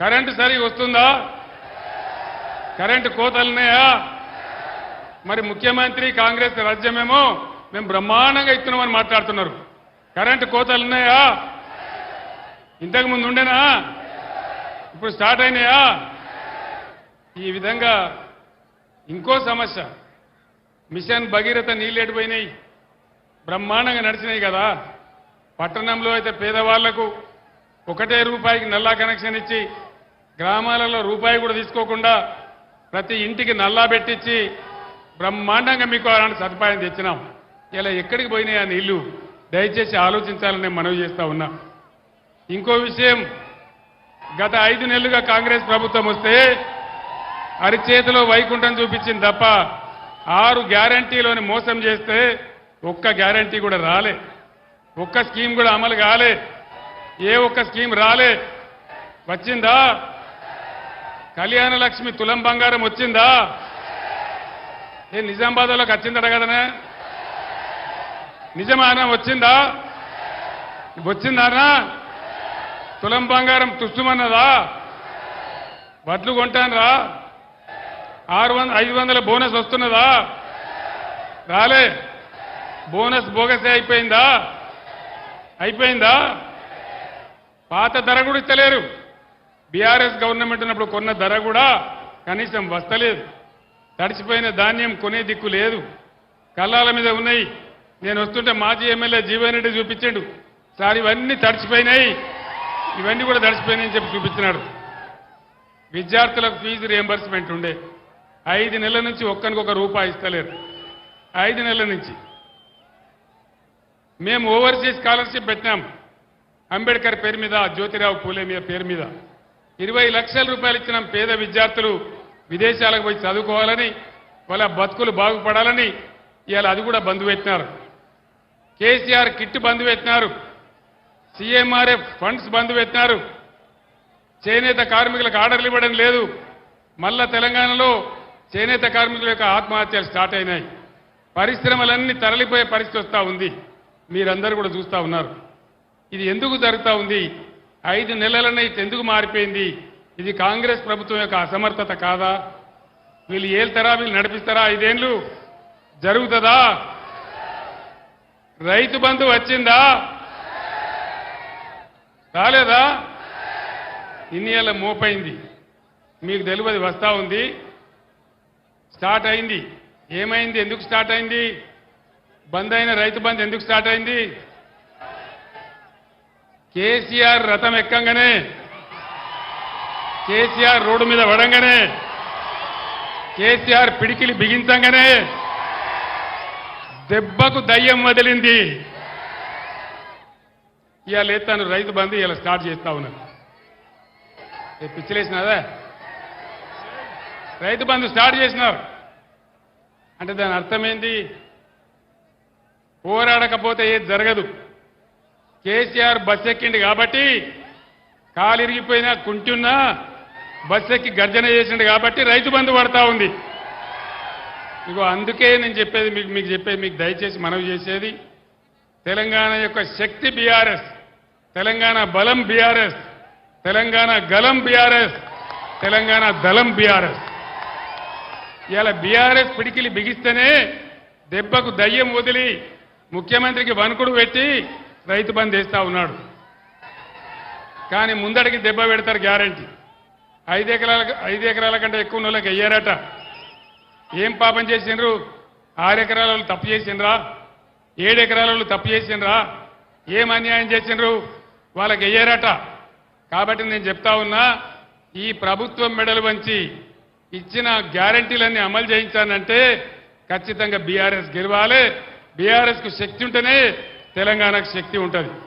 Current సరిగా వస్తుందా? Current కోతలున్నాయా? మరి ముఖ్యమంత్రి కాంగ్రెస్ రాజ్యమేమో మేము బ్రహ్మాండంగా ఇస్తున్నామని మాట్లాడుతున్నారు. కరెంటు కోతలున్నాయా? ఇంతకు ముందు ఉండేనా? ఇప్పుడు స్టార్ట్ అయినాయా? ఈ విధంగా ఇంకో సమస్య. మిషన్ భగీరథ నీళ్ళేటిపోయినాయి బ్రహ్మాండంగా నడిచినాయి కదా. పట్టణంలో అయితే పేదవాళ్ళకు ఒకటే రూపాయికి నల్లా కనెక్షన్ ఇచ్చి గ్రామాలలో రూపాయి కూడా తీసుకోకుండా ప్రతి ఇంటికి నల్లా పెట్టించి బ్రహ్మాండంగా మీకు అలాంటి సదుపాయం తెచ్చినాం. ఇలా ఎక్కడికి పోయినాయి ఆ నీళ్ళు దయచేసి ఆలోచించాలని మనవి చేస్తా ఉన్నా. ఇంకో విషయం గత ఐదు నెలలుగా కాంగ్రెస్ ప్రభుత్వం వస్తే అరిచేతిలో వైకుంఠం చూపించింది తప్ప ఆరు గ్యారంటీలోని మోసం చేస్తే ఒక్క గ్యారంటీ కూడా రాలే. ఒక్క స్కీమ్ కూడా అమలు కాలే. ఏ ఒక్క స్కీమ్ రాలే. వచ్చిందా? కళ్యాణ లక్ష్మి తులం బంగారం వచ్చిందా? ఏ నిజామాబాద్లోకి వచ్చిందట కదనే? నిజమానా వచ్చిందా? వచ్చిందానా తులం బంగారం తుస్సుమన్నదా వడ్లు కొంటానరా? ఆరు వంద ఐదు వందల బోనస్ వస్తున్నదా? రాలే. బోనస్ బోగసే అయిపోయిందా? అయిపోయిందా? పాత ధర కూడా ఇస్తలేరు. బీఆర్ఎస్ గవర్నమెంట్ ఉన్నప్పుడు కొన్న ధర కూడా కనీసం వస్తలేదు. తడిచిపోయిన ధాన్యం కొనే దిక్కు లేదు. కళ్ళాల మీద ఉన్నాయి. నేను వస్తుంటే మాజీ ఎమ్మెల్యే జీవన్ రెడ్డి చూపించాడు. సార్ ఇవన్నీ తడిచిపోయినాయి. ఇవన్నీ కూడా తడిచిపోయినాయని చెప్పి చూపించినాడు. విద్యార్థులకు ఫీజు రియంబర్స్మెంట్ ఉండే. ఐదు నెలల నుంచి ఒక్కనికొక రూపాయి ఇస్తలేరు. ఐదు నెలల నుంచి. మేము ఓవర్సీస్ స్కాలర్షిప్ పెట్టినాం. అంబేద్కర్ పేరు మీద జ్యోతిరావు పూలే మీద పేరు మీద. ఇరవై లక్షల రూపాయలు ఇచ్చిన పేద విద్యార్థులు విదేశాలకు పోయి చదువుకోవాలని వాళ్ళ బతుకులు బాగుపడాలని ఇవాళ అది కూడా బంధు పెట్టినారు. కేసీఆర్ కిట్ బంద్ పెట్టినారు. సీఎంఆర్ఎఫ్ ఫండ్స్ బంద్ పెట్టినారు. చేనేత కార్మికులకు ఆర్డర్లు ఇవ్వడం లేదు. మళ్ళా తెలంగాణలో చేనేత కార్మికుల యొక్క ఆత్మహత్యలు స్టార్ట్ అయినాయి. పరిశ్రమలన్నీ తరలిపోయే పరిస్థితి వస్తూ ఉంది. మీరందరూ కూడా చూస్తూ ఉన్నారు. ఇది ఎందుకు జరుగుతూ ఉంది? ఐదు నెలలనే ఎందుకు మారిపోయింది? ఇది కాంగ్రెస్ ప్రభుత్వం యొక్క అసమర్థత కాదా? వీళ్ళు ఏళ్తారా? వీళ్ళు నడిపిస్తారా? ఐదేళ్ళు జరుగుతుందా? రైతు బంధు వచ్చిందా? రాలేదా? ఇన్ని ఏళ్ళ మోపైంది. మీకు తెలియదు వస్తా ఉంది. స్టార్ట్ అయింది. ఏమైంది? ఎందుకు స్టార్ట్ అయింది? బంద్ అయిన రైతు బంద్ ఎందుకు స్టార్ట్ అయింది? కేసీఆర్ రథం ఎక్కంగానే కేసీఆర్ రోడ్డు మీద పడంగానే కేసీఆర్ పిడికిలి బిగించంగానే దెబ్బకు దయ్యం వదిలింది. ఇవాళ ఎత్తాను రైతు బంధు ఇలా స్టార్ట్ చేస్తా ఉన్నాను ఏ రైతు బంధు స్టార్ట్ చేసినారు అంటే దాని అర్థమేంది పోరాడకపోతే ఏది జరగదు. కేసీఆర్ బస్ ఎక్కిండు కాబట్టి కాలు ఇరిగిపోయినా కుంటున్నా బస్ ఎక్కి గర్జన చేసిండు కాబట్టి రైతు బంధు పడతా ఉంది. ఇగో అందుకే నేను చెప్పేది మీకు మీకు చెప్పేది మీకు దయచేసి మనవి చేసేది తెలంగాణ యొక్క శక్తి బీఆర్ఎస్ తెలంగాణ బలం బీఆర్ఎస్ తెలంగాణ గలం బీఆర్ఎస్ తెలంగాణ దళం బీఆర్ఎస్. ఇలా బీఆర్ఎస్ పిడికిలి బిగిస్తేనే దెబ్బకు దయ్యం వదిలి ముఖ్యమంత్రికి వణుకుడు పెట్టి రైతు బంద్ వేస్తా ఉన్నాడు. కానీ ముందడికి దెబ్బ పెడతారు గ్యారంటీ. ఐదు ఎకరాల ఐదు ఎకరాల కంటే ఎక్కువ నోళ్ళకి వాళ్ళకి అయ్యారట. ఏం పాపం చేసిండ్రు? ఆరు ఎకరాల వాళ్ళు తప్పు చేసినరా ఏడు ఎకరాల వాళ్ళు తప్పు చేసినరా ఏం అన్యాయం చేసిండ్రు? వాళ్ళకి అయ్యారట. కాబట్టి నేను చెప్తా ఉన్నా ఈ ప్రభుత్వం మెడలు వంచి ఇచ్చిన గ్యారంటీలన్నీ అమలు చేయించానంటే ఖచ్చితంగా బీఆర్ఎస్ గెలవాలి. బీఆర్ఎస్కు శక్తి ఉంటేనే తెలంగాణకు శక్తి ఉంటుంది.